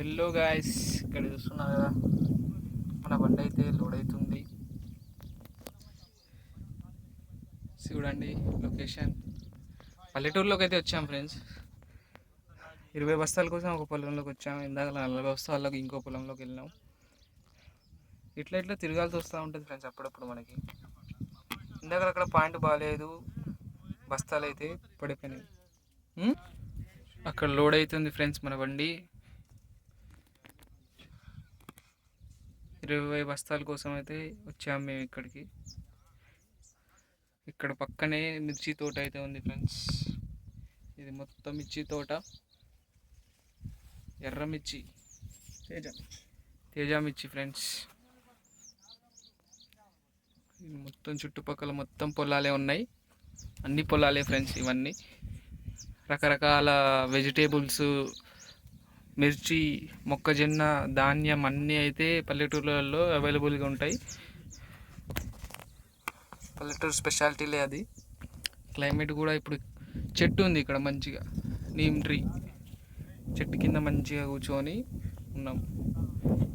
Hello guys ఇక్కడ చూస్తున్నారు కదా. మన బండి అయితే లోడ్ అవుతుంది చూడండి లొకేషన్. పల్లెటూరులోకి అయితే వచ్చాం ఫ్రెండ్స్ ఇరవై బస్తాల కోసం ఒక పొలంలోకి వచ్చాం. ఇందాక నలభై బస్తాల్లోకి ఇంకో పొలంలోకి వెళ్ళినాం. ఇట్లా ఇట్లా తిరగాల్సి వస్తూ ఉంటుంది ఫ్రెండ్స్ అప్పుడప్పుడు మనకి. ఇందాక అక్కడ పాయింట్ బాగాలేదు బస్తాలు అయితే పడిపోయినాయి అక్కడ లోడ్ అవుతుంది ఫ్రెండ్స్ మన బండి. ఇరవై బస్తాల కోసం అయితే వచ్చాము మేము ఇక్కడికి. ఇక్కడ పక్కనే మిర్చి తోట అయితే ఉంది ఫ్రెండ్స్. ఇది మొత్తం మిర్చి తోట. ఎర్ర మిర్చి. తేజ. తేజ మిర్చి ఫ్రెండ్స్. మొత్తం చుట్టుపక్కల మొత్తం పొలాలే ఉన్నాయి. అన్ని పొలాలే ఫ్రెండ్స్ ఇవన్నీ. రకరకాల వెజిటేబుల్స్ మిర్చి మొక్కజొన్న ధాన్యం అన్నీ అయితే పల్లెటూర్లలో అవైలబుల్గా ఉంటాయి. పల్లెటూరు స్పెషాలిటీలే అది. క్లైమేట్ కూడా ఇప్పుడు చెట్టు ఉంది ఇక్కడ మంచిగా నీమ్ ట్రీ. చెట్టు కింద మంచిగా కూర్చొని ఉన్నాం.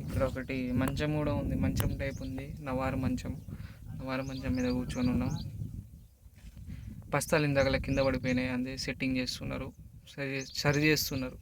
ఇక్కడ ఒకటి మంచం కూడా ఉంది మంచం టైప్ ఉంది నవారు మంచం. నవారు మంచం మీద కూర్చొని ఉన్నాం. బస్తాలు ఇందాకలా కింద పడిపోయినాయి అందే సెట్టింగ్ చేస్తున్నారు. సరి సరి చేస్తున్నారు.